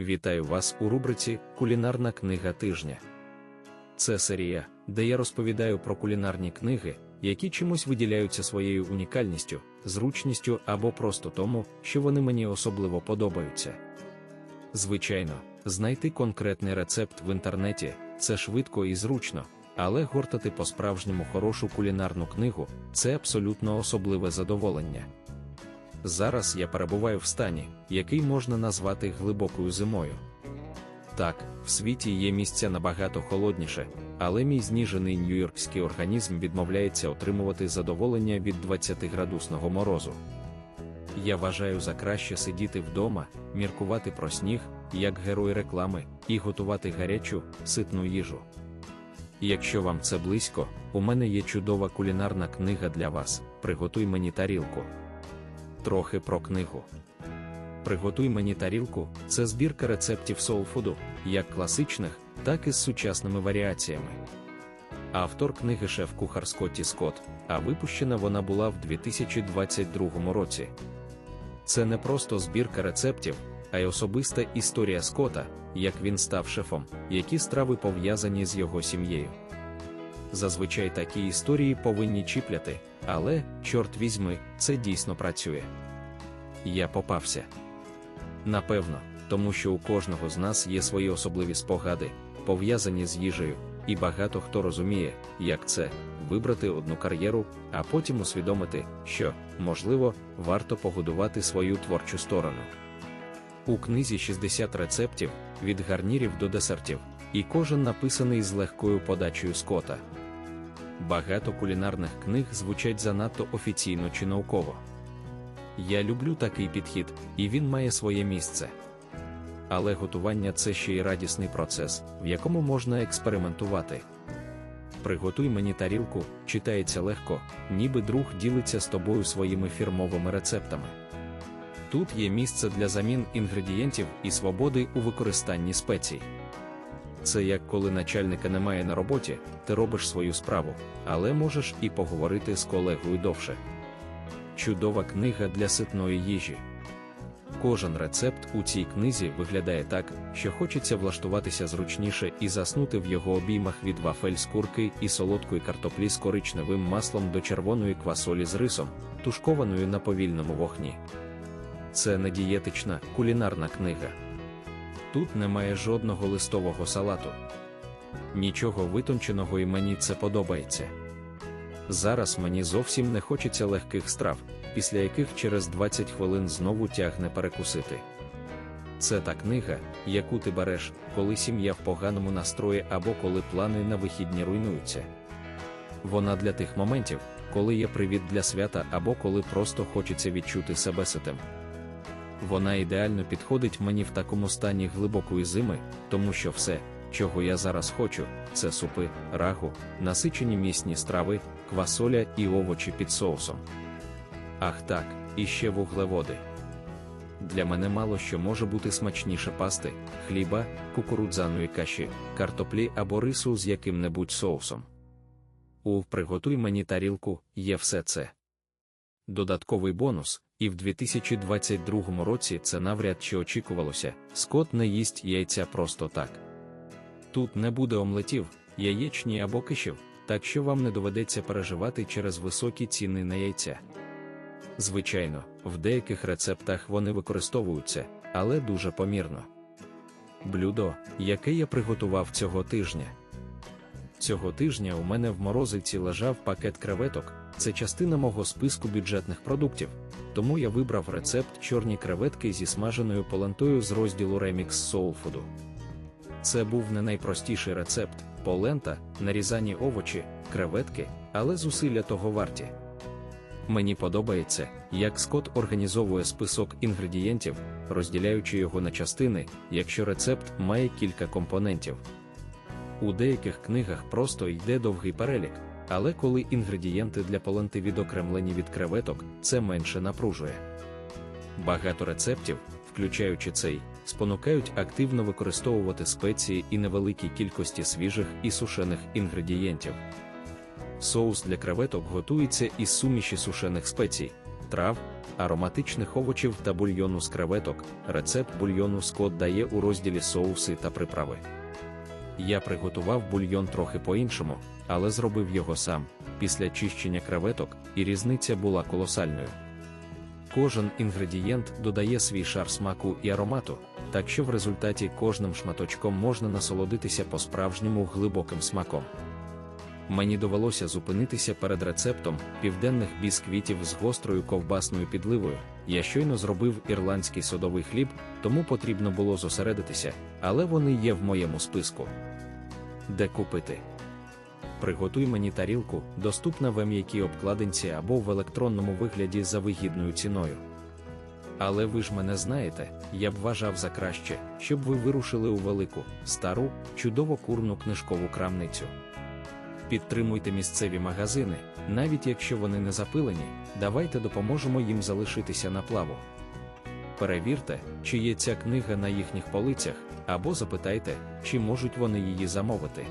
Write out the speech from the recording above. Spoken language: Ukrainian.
Вітаю вас у рубриці Кулінарна книга тижня. Це серія, де я розповідаю про кулінарні книги, які чимось виділяються своєю унікальністю, зручністю або просто тому, що вони мені особливо подобаються. Звичайно, знайти конкретний рецепт в інтернеті це швидко і зручно, але гортати по-справжньому хорошу кулінарну книгу це абсолютно особливе задоволення. Зараз я перебуваю в стані, який можна назвати глибокою зимою. Так, в світі є місця набагато холодніше, але мій зніжений нью-йоркський організм відмовляється отримувати задоволення від 20-градусного морозу. Я вважаю за краще сидіти вдома, міркувати про сніг, як герой реклами, і готувати гарячу, ситну їжу. Якщо вам це близько, у мене є чудова кулінарна книга для вас. Приготуй мені тарілку. Трохи про книгу. Приготуй мені тарілку це збірка рецептів соулфуду, як класичних, так і з сучасними варіаціями. Автор книги шеф-кухар Скотті Скотт, а випущена вона була в 2022 році. Це не просто збірка рецептів, а й особиста історія Скотта, як він став шефом, які страви пов'язані з його сім'єю. Зазвичай такі історії повинні чіпляти, але, чорт візьми, це дійсно працює. Я попався. Напевно, тому що у кожного з нас є свої особливі спогади, пов'язані з їжею, і багато хто розуміє, як це вибрати одну кар'єру, а потім усвідомити, що, можливо, варто погодувати свою творчу сторону. У книзі 60 рецептів від гарнірів до десертів, і кожен написаний з легкою подачею скота. Багато кулінарних книг звучать занадто офіційно чи науково. Я люблю такий підхід, і він має своє місце. Але готування це ще й радісний процес, в якому можна експериментувати. Приготуй мені тарілку, читається легко, ніби друг ділиться з тобою своїми фірмовими рецептами. Тут є місце для замін інгредієнтів і свободи у використанні спецій. Це як коли начальника немає на роботі, ти робиш свою справу, але можеш і поговорити з колегою довше. Чудова книга для ситної їжі. Кожен рецепт у цій книзі виглядає так, що хочеться влаштуватися зручніше і заснути в його обіймах від вафель з курки і солодкої картоплі з коричневим маслом до червоної квасолі з рисом, тушкованою на повільному вогні. Це не дієтична кулінарна книга. Тут немає жодного листового салату. Нічого витонченого і мені це подобається. Зараз мені зовсім не хочеться легких страв, після яких через 20 хвилин знову тягне перекусити. Це та книга, яку ти береш, коли сім'я в поганому настрої або коли плани на вихідні руйнуються. Вона для тих моментів, коли є привід для свята або коли просто хочеться відчути себе ситим. Вона ідеально підходить мені в такому стані глибокої зими, тому що все, чого я зараз хочу, це супи, рагу, насичені місні страви, квасоля і овочі під соусом. Ах так, і ще вуглеводи. Для мене мало що може бути смачніше пасти, хліба, кукурудзаної каші, картоплі або рису з яким-небудь соусом. У приготуй мені тарілку є все це. Додатковий бонус, і в 2022 році це навряд чи очікувалося, Скот не їсть яйця просто так. Тут не буде омлетів, яєчні або кишів, так що вам не доведеться переживати через високі ціни на яйця. Звичайно, в деяких рецептах вони використовуються, але дуже помірно. Блюдо, яке я приготував цього тижня. Цього тижня у мене в морозиці лежав пакет креветок, це частина мого списку бюджетних продуктів, тому я вибрав рецепт чорні креветки зі смаженою полентою з розділу Remix Soul Food. Це був не найпростіший рецепт, полента, нарізані овочі, креветки, але зусилля того варті. Мені подобається, як Скотт організовує список інгредієнтів, розділяючи його на частини, якщо рецепт має кілька компонентів. У деяких книгах просто йде довгий перелік, але коли інгредієнти для поленти відокремлені від креветок, це менше напружує. Багато рецептів, включаючи цей, спонукають активно використовувати спеції і невеликі кількості свіжих і сушених інгредієнтів. Соус для креветок готується із суміші сушених спецій, трав, ароматичних овочів та бульйону з креветок. Рецепт бульйону Скотт дає у розділі соуси та приправи. Я приготував бульйон трохи по-іншому, але зробив його сам, після чищення креветок, і різниця була колосальною. Кожен інгредієнт додає свій шар смаку і аромату, так що в результаті кожним шматочком можна насолодитися по-справжньому глибоким смаком. Мені довелося зупинитися перед рецептом південних бісквітів з гострою ковбасною підливою. Я щойно зробив ірландський содовий хліб, тому потрібно було зосередитися, але вони є в моєму списку. Де купити? Приготуй мені тарілку, доступна в м'якій обкладинці або в електронному вигляді за вигідною ціною. Але ви ж мене знаєте, я б вважав за краще, щоб ви вирушили у велику, стару, чудово курну книжкову крамницю. Підтримуйте місцеві магазини, навіть якщо вони не запилені, давайте допоможемо їм залишитися на плаву. Перевірте, чи є ця книга на їхніх полицях, або запитайте, чи можуть вони її замовити.